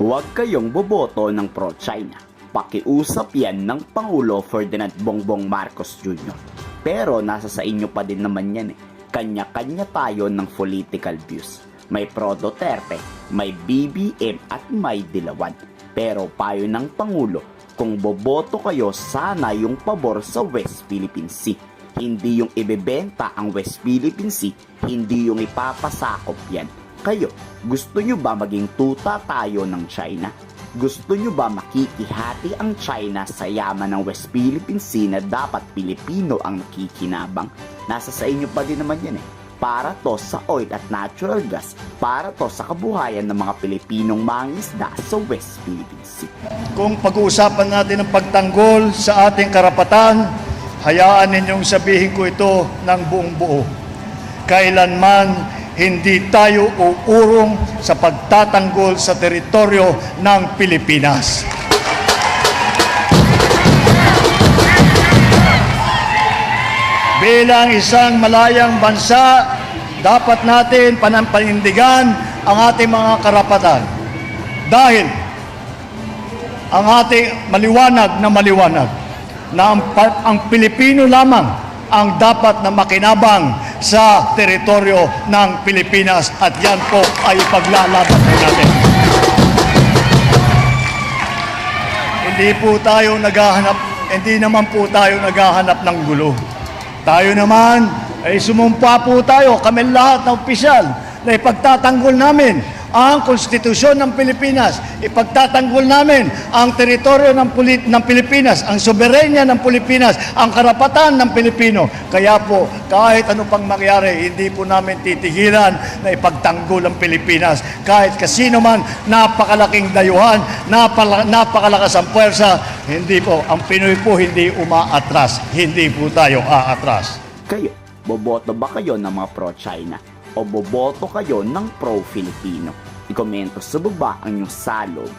Huwag kayong boboto ng pro-China. Pakiusap yan ng Pangulo Ferdinand Bongbong Marcos Jr. Pero nasa sa inyo pa din naman yan eh. Kanya-kanya tayo ng political views. May pro Duterte, may BBM at may Dilawan. Pero payo ng Pangulo, kung boboto kayo sana yung pabor sa West Philippine Sea. Hindi yung ibebenta ang West Philippine Sea, hindi yung ipapasakop yan. Kayo, gusto nyo ba maging tuta tayo ng China? Gusto nyo ba makikihati ang China sa yaman ng West Philippine Sea na dapat Pilipino ang nakikinabang? Nasa sa inyo pa din naman yan eh. Para to sa oil at natural gas, para to sa kabuhayan ng mga Pilipinong mangisda sa West Philippine Sea. Kung pag-uusapan natin ang pagtanggol sa ating karapatan, hayaan ninyong sabihin ko ito ng buong buo. Kailanman hindi tayo uurong sa pagtatanggol sa teritoryo ng Pilipinas. Bilang isang malayang bansa, dapat natin panampanindigan ang ating mga karapatan. Dahil ang ating maliwanag na maliwanag na ang, ang Pilipino lamang ang dapat na makinabang sa teritoryo ng Pilipinas at yan po ay paglalaban po natin. Hindi po tayo naghahanap, hindi naman po tayo naghahanap ng gulo. Tayo naman ay sumumpa po tayo, kami lahat ng opisyal na ipagtatanggol namin ang konstitusyon ng Pilipinas. Ipagtatanggol namin ang teritoryo ng, Puli- ng Pilipinas, ang soberenya ng Pilipinas, ang karapatan ng Pilipino. Kaya po, kahit ano pang mangyari, hindi po namin titigilan na ipagtanggol ang Pilipinas. Kahit kasino man, napakalaking dayuhan, napala, napakalakas ang puwersa, hindi po, ang Pinoy po hindi umaatras. Hindi po tayo aatras. Kayo, boboto ba kayo ng mga pro-China o boboto kayo ng pro-Filipino? i commento, subo ba ang inyong salog?